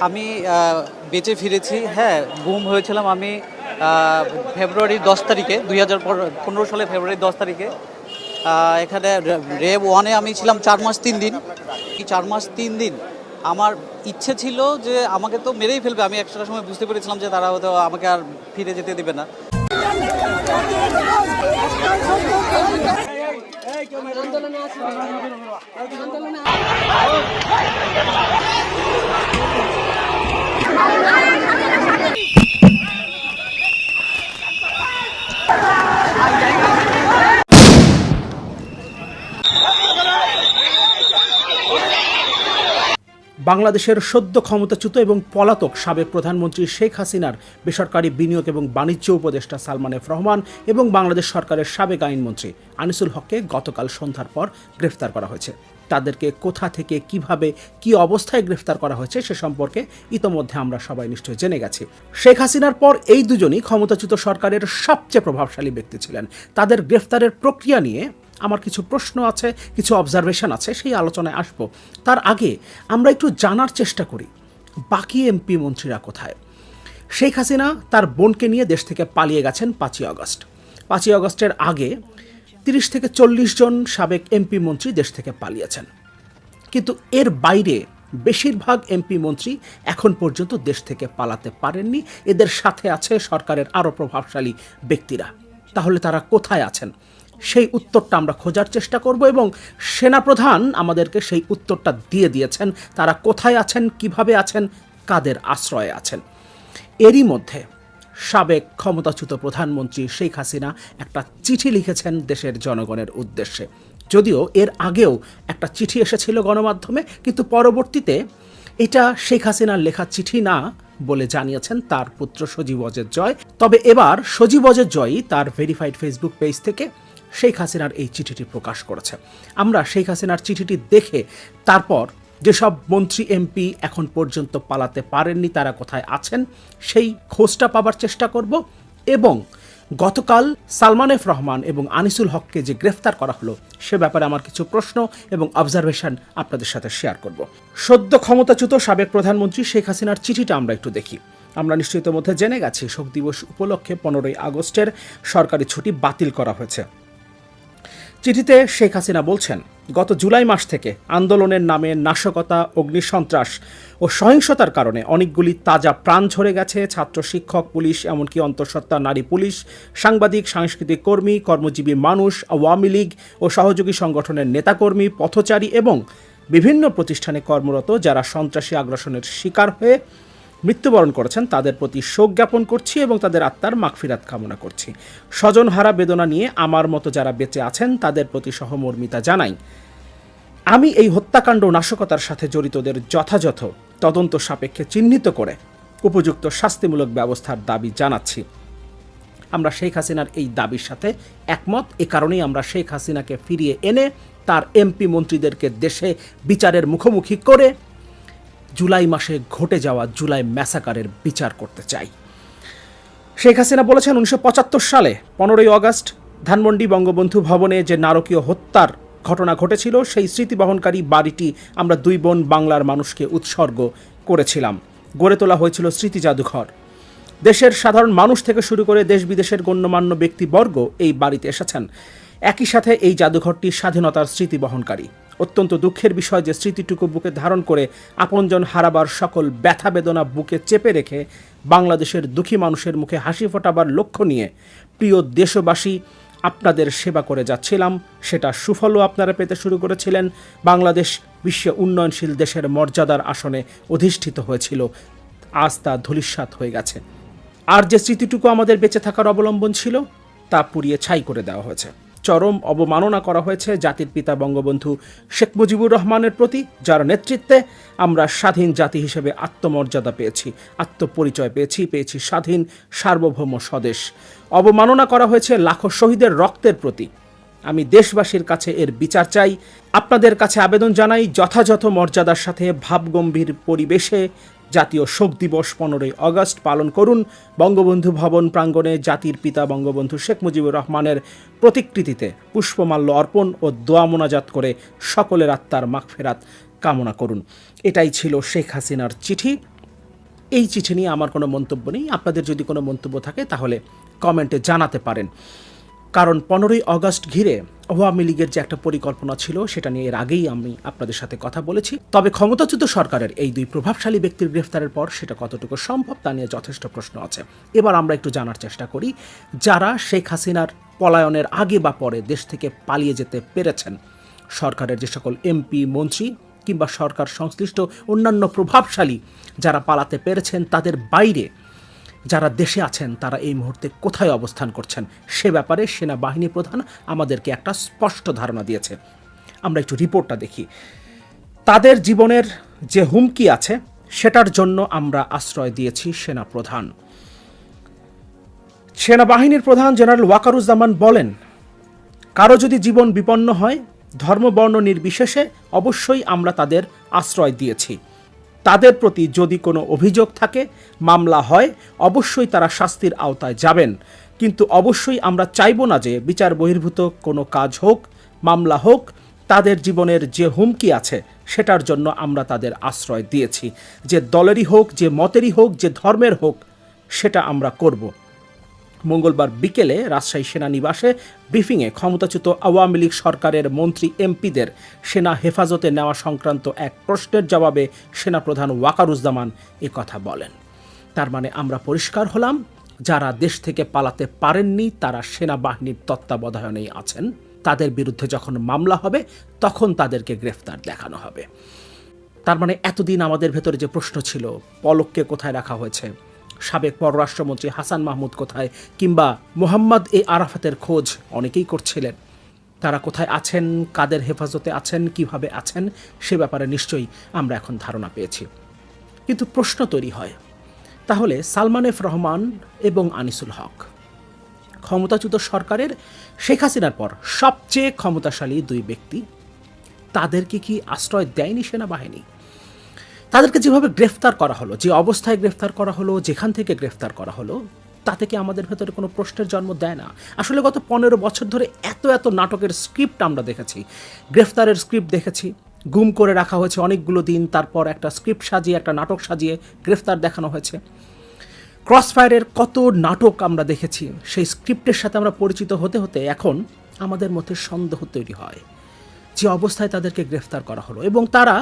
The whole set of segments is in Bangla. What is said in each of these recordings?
আমি বেঁচে ফিরেছি হ্যাঁ গুম হয়েছিলাম আমি ফেব্রুয়ারি দশ তারিখে দুই হাজার পনেরো সালে ফেব্রুয়ারি দশ তারিখে এখানে রেব ওয়ানে আমি ছিলাম চার মাস তিন দিন চার মাস তিন দিন আমার ইচ্ছে ছিল যে আমাকে তো মেরেই ফেলবে আমি একটা সময় বুঝতে পেরেছিলাম যে তারা হয়তো আমাকে আর ফিরে যেতে দেবে না বাংলাদেশের সদ্য ক্ষমতাচ্যুত এবং পলাতক সাবেক প্রধানমন্ত্রী শেখ হাসিনার বেসরকারি বিনিয়োগ এবং বাণিজ্য উপদেষ্টা সালমান এফ রহমান এবং বাংলাদেশ সরকারের সাবেক আইনমন্ত্রী আনিসুল হককে গতকাল সন্ধ্যার পর গ্রেফতার করা হয়েছে। তাদেরকে কোথা থেকে কীভাবে কি অবস্থায় গ্রেফতার করা হয়েছে সে সম্পর্কে ইতোমধ্যে আমরা সবাই নিশ্চয়ই জেনে গেছি। শেখ হাসিনার পর এই দুজনই ক্ষমতাচ্যুত সরকারের সবচেয়ে প্রভাবশালী ব্যক্তি ছিলেন। তাদের গ্রেফতারের প্রক্রিয়া নিয়ে আমার কিছু প্রশ্ন আছে, কিছু অবজারভেশন আছে, সেই আলোচনায় আসব। তার আগে আমরা একটু জানার চেষ্টা করি, বাকি এমপি মন্ত্রীরা কোথায়? শেখ হাসিনা তার বোনকে নিয়ে দেশ থেকে পালিয়ে গেছেন পাঁচই অগস্ট পাঁচই অগস্টের আগে তিরিশ থেকে চল্লিশ জন সাবেক এমপি মন্ত্রী দেশ থেকে পালিয়েছেন। কিন্তু এর বাইরে বেশিরভাগ এমপি মন্ত্রী এখন পর্যন্ত দেশ থেকে পালাতে পারেননি। এদের সাথে আছে সরকারের আরও প্রভাবশালী ব্যক্তিরা। তাহলে তারা কোথায় আছেন? সেই উত্তরটা আমরা খোঁজার চেষ্টা করব এবং সেনাপ্রধান আমাদেরকে সেই উত্তরটা দিয়ে দিয়েছেন, তারা কোথায় আছেন, কীভাবে আছেন, কাদের আশ্রয়ে আছেন। এরই মধ্যে সাবেক ক্ষমতাচ্যুত প্রধানমন্ত্রী শেখ হাসিনা একটা চিঠি লিখেছেন দেশের জনগণের উদ্দেশ্যে। যদিও এর আগেও একটা চিঠি এসেছিল গণমাধ্যমে, কিন্তু পরবর্তীতে এটা শেখ হাসিনার লেখা চিঠি না বলে জানিয়েছেন তার পুত্র সজীব অজের জয়। তবে এবার সজীব অজের জয়ই তার ভেরিফাইড ফেসবুক পেজ থেকে শেখ হাসিনার এই চিঠিটি প্রকাশ করেছে। আমরা শেখ হাসিনার চিঠিটি দেখে তারপর যেসব মন্ত্রী, এমপি এখন পর্যন্ত পালাতে পারেননি, তারা কোথায় আছেন, সেই খোঁজটা পাবার চেষ্টা করব এবং গতকাল সালমান এফ রহমান এবং আনিসুল হককে যে গ্রেফতার করা হলো, সে ব্যাপারে আমার কিছু প্রশ্ন এবং অবজারভেশন আপনাদের সাথে শেয়ার করব। সদ্য ক্ষমতাচ্যুত সাবেক প্রধানমন্ত্রী শেখ হাসিনার চিঠিটা আমরা একটু দেখি। আমরা নিশ্চিত মধ্যে জেনে গেছি, শোক দিবস উপলক্ষে পনেরোই আগস্টের সরকারি ছুটি বাতিল করা হয়েছে। চিঠিতে শেখ হাসিনা বলছেন, গত জুলাই মাস থেকে আন্দোলনের নামে নাশকতা, অগ্নিসন্ত্রাস ও সহিংসতার কারণে অনেকগুলি তাজা প্রাণ ঝরে গেছে, ছাত্র শিক্ষক, পুলিশ, এমনকি অন্তঃসত্ত্বা নারী পুলিশ, সাংবাদিক, সাংস্কৃতিক কর্মী, কর্মজীবী মানুষ, আওয়ামী লীগ ও সহযোগী সংগঠনের নেতাকর্মী, পথচারী এবং বিভিন্ন প্রতিষ্ঠানে কর্মরত যারা সন্ত্রাসী আগ্রাসনের শিকার হয়ে মৃত্যুবরণ করেছেন, তাদের প্রতি শোক জ্ঞাপন করছি এবং তাদের আত্মার মাগফিরাত কামনা করছি। স্বজনহারা বেদনা নিয়ে আমার মতো যারা বেঁচে আছেন, তাদের প্রতি সহমর্মিতা জানাই। আমি এই হত্যাকাণ্ড নাশকতার সাথে জড়িতদের যথাযথ তদন্ত সাপেক্ষে চিহ্নিত করে উপযুক্ত শাস্তিমূলক ব্যবস্থার দাবি জানাচ্ছি। আমরা শেখ হাসিনার এই দাবির সাথে একমত। এ কারণেই আমরা শেখ হাসিনাকে ফিরিয়ে এনে তার এমপি মন্ত্রীদেরকে দেশে বিচারের মুখোমুখি করে জুলাই মাসে ঘটে যাওয়া জুলাই ম্যাসাকারের বিচার করতে চাই। শেখ হাসিনা বলেছেন উনিশশো পঁচাত্তর সালে পনেরোই আগস্ট ধানমন্ডি বঙ্গবন্ধু ভবনে যে নারকীয় হত্যার ঘটনা ঘটেছিল, সেই স্মৃতিবহনকারী বাড়িটি আমরা দুই বোন বাংলার মানুষকে উৎসর্গ করেছিলাম। গড়ে তোলা হয়েছিল স্মৃতি জাদুঘর। দেশের সাধারণ মানুষ থেকে শুরু করে দেশ বিদেশের গণ্যমান্য ব্যক্তিবর্গ এই বাড়িতে এসেছেন। একই সাথে এই জাদুঘরটি স্বাধীনতার স্মৃতি বহনকারী অত্যন্ত দুঃখের বিষয় যে স্মৃতিটুকু বুকে ধারণ করে আপনজন হারাবার সকল ব্যথা বেদনা বুকে চেপে রেখে বাংলাদেশের দুঃখী মানুষের মুখে হাসি ফোটাবার লক্ষ্য নিয়ে প্রিয় দেশবাসী আপনাদের সেবা করে যাচ্ছিলাম। সেটা সুফলও আপনারা পেতে শুরু করেছিলেন। বাংলাদেশ বিশ্ব উন্নয়নশীল দেশের মর্যাদার আসনে অধিষ্ঠিত হয়েছিল। আজ তা ধূলিসাৎ হয়ে গেছে। আর যে স্মৃতিটুকু আমাদের বেঁচে থাকার অবলম্বন ছিল, তা পুড়িয়ে ছাই করে দেওয়া হয়েছে। চরম অবমাননা করা হয়েছে জাতির পিতা বঙ্গবন্ধু শেখ মুজিবুর রহমানের প্রতি, যার নেতৃত্বে আমরা স্বাধীন জাতি হিসেবে আত্মমর্যাদা পেয়েছি, আত্মপরিচয় পেয়েছি পেয়েছি স্বাধীন সার্বভৌম স্বদেশ। অবমাননা করা হয়েছে লাখো শহীদের রক্তের প্রতি। আমি দেশবাসীর কাছে এর বিচার চাই। আপনাদের কাছে আবেদন জানাই যথাযথ মর্যাদার সাথে ভাবগম্ভীর পরিবেশে জাতীয় শোক দিবস পনেরোই আগস্ট পালন করুন। বঙ্গবন্ধু ভবন প্রাঙ্গণে জাতির পিতা বঙ্গবন্ধু শেখ মুজিবুর রহমানের প্রতিকৃতিতে পুষ্পমাল্য অর্পণ ও দোয়া মোনাজাত করে সকলের আত্মার মাগফেরাত কামনা করুন। এটাই ছিল শেখ হাসিনার চিঠি। এই চিঠি নিয়ে আমার কোনো মন্তব্য নেই। আপনাদের যদি কোনো মন্তব্য থাকে তাহলে কমেন্টে জানাতে পারেন। কারণ পনেরোই অগস্ট ঘিরে আওয়ামী লীগের যে একটা পরিকল্পনা ছিল, সেটা নিয়ে এর আগেই আমি আপনাদের সাথে কথা বলেছি। তবে ক্ষমতাচ্যুত সরকারের এই দুই প্রভাবশালী ব্যক্তির গ্রেফতারের পর সেটা কতটুকু সম্ভব তা নিয়ে যথেষ্ট প্রশ্ন আছে। এবার আমরা একটু জানার চেষ্টা করি, যারা শেখ হাসিনার পলায়নের আগে বা পরে দেশ থেকে পালিয়ে যেতে পেরেছেন, সরকারের যে সকল এমপি, মন্ত্রী কিংবা সরকার সংশ্লিষ্ট অন্যান্য প্রভাবশালী যারা পালাতে পেরেছেন, তাদের বাইরে যারা দেশে আছেন, তারা এই মুহূর্তে কোথায় অবস্থান করছেন? সে ব্যাপারে সেনাবাহিনী প্রধান আমাদেরকে একটা স্পষ্ট ধারণা দিয়েছে। আমরা একটু রিপোর্টটা দেখি। তাদের জীবনের যে হুমকি আছে, সেটার জন্য আমরা আশ্রয় দিয়েছি সেনা প্রধান। সেনাবাহিনীর প্রধান জেনারেল ওয়াকারুজ্জামান বলেন, কারও যদি জীবন বিপন্ন হয়, ধর্মবর্ণ নির্বিশেষে অবশ্যই আমরা তাদের আশ্রয় দিয়েছি। তাদের প্রতি যদি কোনো অভিযোগ থাকে, মামলা হয়, অবশ্যই তারা শাস্তির আওতায় যাবেন। কিন্তু অবশ্যই আমরা চাইব না যে বিচার বহির্ভূত কোনো কাজ হোক, মামলা হোক, তাদের জীবনের যে হুমকি আছে, সেটার জন্য আমরা তাদের আশ্রয় দিয়েছি। যে দলেরই হোক, যে মতেরই হোক, যে ধর্মের হোক, সেটা আমরা করব। মঙ্গলবার বিকেলে রাজশাহী সেনানিবাসে ব্রিফিংয়ে ক্ষমতাচ্যুত আওয়ামী লীগ সরকারের মন্ত্রী এমপিদের সেনা হেফাজতে নেওয়া সংক্রান্ত এক প্রশ্নের জবাবে সেনাপ্রধান ওয়াকারুজ্জামান কথা বলেন। তার মানে আমরা পরিষ্কার হলাম, যারা দেশ থেকে পালাতে পারেননি তারা সেনাবাহিনীর তত্ত্বাবধানেই আছেন। তাদের বিরুদ্ধে যখন মামলা হবে, তখন তাদেরকে গ্রেফতার দেখানো হবে। তার মানে এতদিন আমাদের ভেতরে যে প্রশ্ন ছিল, পলককে কোথায় রাখা হয়েছে? সাবেক পররাষ্ট্রমন্ত্রী হাসান মাহমুদ কোথায় কিংবা মোহাম্মদ এ আরাফাতের খোঁজ অনেকেই করছিলেন। তারা কোথায় আছেন, কাদের হেফাজতে আছেন, কীভাবে আছেন, সে ব্যাপারে নিশ্চয়ই আমরা এখন ধারণা পেয়েছি। কিন্তু প্রশ্ন তৈরি হয়, তাহলে সালমান এফ রহমান এবং আনিসুল হক ক্ষমতাচ্যুত সরকারের শেখ হাসিনার পর সবচেয়ে ক্ষমতাশালী দুই ব্যক্তি, তাদেরকে কি আশ্রয় দেয়নি সেনাবাহিনী? তাদেরকে যেভাবে গ্রেফতার করা হলো, যে অবস্থায় গ্রেফতার করা হলো, যেখান থেকে গ্রেফতার করা হলো, তাতে কি আমাদের ভেতরে কোনো প্রশ্নের জন্ম দেয় না? আসলে গত পনেরো বছর ধরে এত এত নাটকের স্ক্রিপ্ট আমরা দেখেছি। গ্রেফতারের স্ক্রিপ্ট দেখেছি, গুম করে রাখা হয়েছে অনেকগুলো দিন, তারপর একটা স্ক্রিপ্ট সাজিয়ে, একটা নাটক সাজিয়ে গ্রেফতার দেখানো হয়েছে। ক্রসফায়ারের কত নাটক আমরা দেখেছি, সেই স্ক্রিপ্টের সাথে আমরা পরিচিত হতে হতে এখন আমাদের মধ্যে সন্দেহ তৈরি হয়, যে অবস্থায় তাদেরকে গ্রেফতার করা হলো। এবং তারা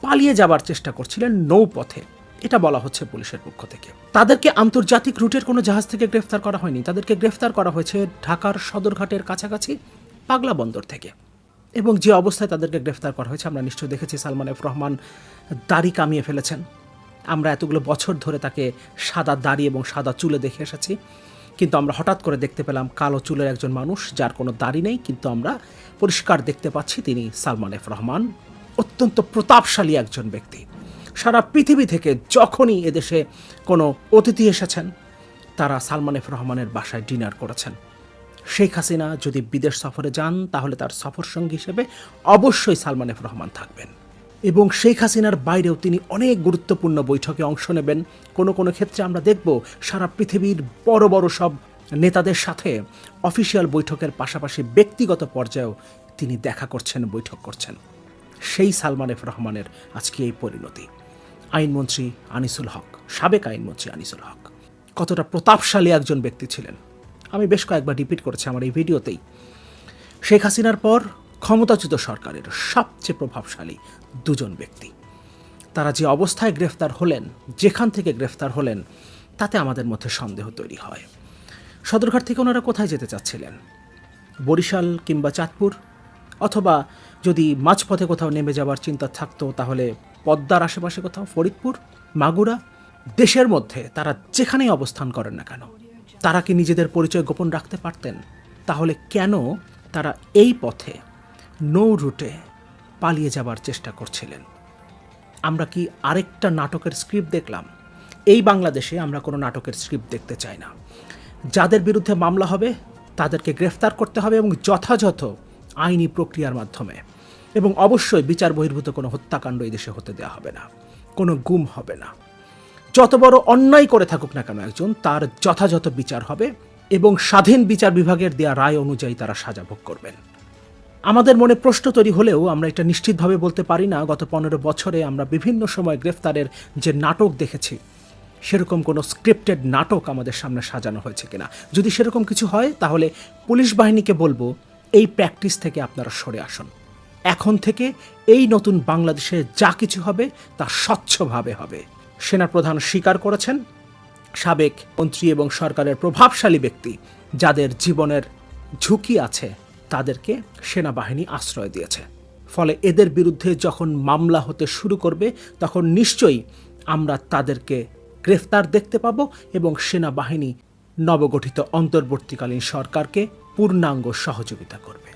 পালিয়ে যাবার চেষ্টা করছিলেন নৌপথে। এটা বলা হচ্ছে পুলিশের পক্ষ থেকে। তাদেরকে আন্তর্জাতিক রুটের কোনো জাহাজ থেকে গ্রেফতার করা হয়নি। তাদেরকে গ্রেফতার করা হয়েছে ঢাকার সদরঘাটের কাছাকাছি পাগলা বন্দর থেকে। এবং যে অবস্থায় তাদেরকে গ্রেফতার করা হয়েছে, আমরা নিশ্চয়ই দেখেছি সালমান এফ রহমান দাড়ি কামিয়ে ফেলেছেন। আমরা এতগুলো বছর ধরে তাকে সাদা দাড়ি এবং সাদা চুলে দেখে এসেছি। কিন্তু আমরা হঠাৎ করে দেখতে পেলাম কালো চুলের একজন মানুষ, যার কোনো দাড়ি নেই। কিন্তু আমরা পরিষ্কার দেখতে পাচ্ছি তিনি সালমান এফ রহমান। অত্যন্ত প্রতাপশালী একজন ব্যক্তি। সারা পৃথিবী থেকে যখনই এদেশে কোনো অতিথি এসেছেন, তারা সালমান এফ রহমানের বাসায় ডিনার করেছেন। শেখ হাসিনা যদি বিদেশ সফরে যান, তাহলে তার সফর সঙ্গী হিসেবে অবশ্যই সালমান এফ রহমান থাকবেন। এবং শেখ হাসিনার বাইরেও তিনি অনেক গুরুত্বপূর্ণ বৈঠকে অংশ নেবেন। কোনো কোনো ক্ষেত্রে আমরা দেখব, সারা পৃথিবীর বড় বড় সব নেতাদের সাথে অফিসিয়াল বৈঠকের পাশাপাশি ব্যক্তিগত পর্যায়েও তিনি দেখা করছেন, বৈঠক করছেন। সেই সালমান এফ রহমানের আজকে এই পরিণতি। আইনমন্ত্রী আনিসুল হক, সাবেক আইনমন্ত্রী আনিসুল হক, কতটা প্রতাপশালী একজন ব্যক্তি ছিলেন। আমি বেশ কয়েকবার রিপিট করেছি আমার এই ভিডিওতেই। শেখ হাসিনার পর ক্ষমতাচ্যুত সরকারের সবচেয়ে প্রভাবশালী দুজন ব্যক্তি। তারা যে অবস্থায় গ্রেফতার হলেন, যেখান থেকে গ্রেফতার হলেন, তাতে আমাদের মধ্যে সন্দেহ তৈরি হয়। সদরঘাট থেকে ওনারা কোথায় যেতে চাচ্ছিলেন? বরিশাল কিংবা চাঁদপুর? অথবা যদি মাঝপথে কোথাও নেমে যাওয়ার চিন্তা থাকতো, তাহলে পদ্মার আশেপাশে কোথাও, ফরিদপুর, মাগুরা, দেশের মধ্যে তারা যেখানেই অবস্থান করেন না কেন, তারা কি নিজেদের পরিচয় গোপন রাখতে পারতেন? তাহলে কেন তারা এই পথে, নৌ রুটে পালিয়ে যাবার চেষ্টা করছিলেন? আমরা কি আরেকটা নাটকের স্ক্রিপ্ট দেখলাম? এই বাংলাদেশে আমরা কোনো নাটকের স্ক্রিপ্ট দেখতে চাই না। যাদের বিরুদ্ধে মামলা হবে, তাদেরকে গ্রেফতার করতে হবে এবং যথাযথ আইনি প্রক্রিয়ার মাধ্যমে। এবং অবশ্যই বিচার বহির্ভূত কোনো হত্যাকাণ্ড এই দেশে হতে দেওয়া হবে না। কোনো গুম হবে না। যত বড় অন্যায় করে থাকুক না কেন একজন, তার যথাযথ বিচার হবে এবং স্বাধীন বিচার বিভাগের দেয়া রায় অনুযায়ী তারা সাজা ভোগ করবেন। আমাদের মনে প্রশ্ন তৈরি হলেও আমরা এটা নিশ্চিতভাবে বলতে পারি না, গত পনেরো বছরে আমরা বিভিন্ন সময় গ্রেফতারের যে নাটক দেখেছি, সেরকম কোনো স্ক্রিপ্টেড নাটক আমাদের সামনে সাজানো হয়েছে কিনা। যদি সেরকম কিছু হয়, তাহলে পুলিশ বাহিনীকে বলব এই প্র্যাকটিস থেকে আপনারা সরে আসুন। এখন থেকে এই নতুন বাংলাদেশে যা কিছু হবে তা স্বচ্ছভাবে হবে। সেনাপ্রধান স্বীকার করেছেন, সাবেক মন্ত্রী এবং সরকারের প্রভাবশালী ব্যক্তি যাদের জীবনের ঝুঁকি আছে তাদেরকে সেনাবাহিনী আশ্রয় দিয়েছে। ফলে এদের বিরুদ্ধে যখন মামলা হতে শুরু করবে, তখন নিশ্চয়ই আমরা তাদেরকে গ্রেফতার দেখতে পাব এবং সেনাবাহিনী নবগঠিত অন্তর্বর্তীকালীন সরকারকে পূর্ণাঙ্গ সহযোগিতা করবে।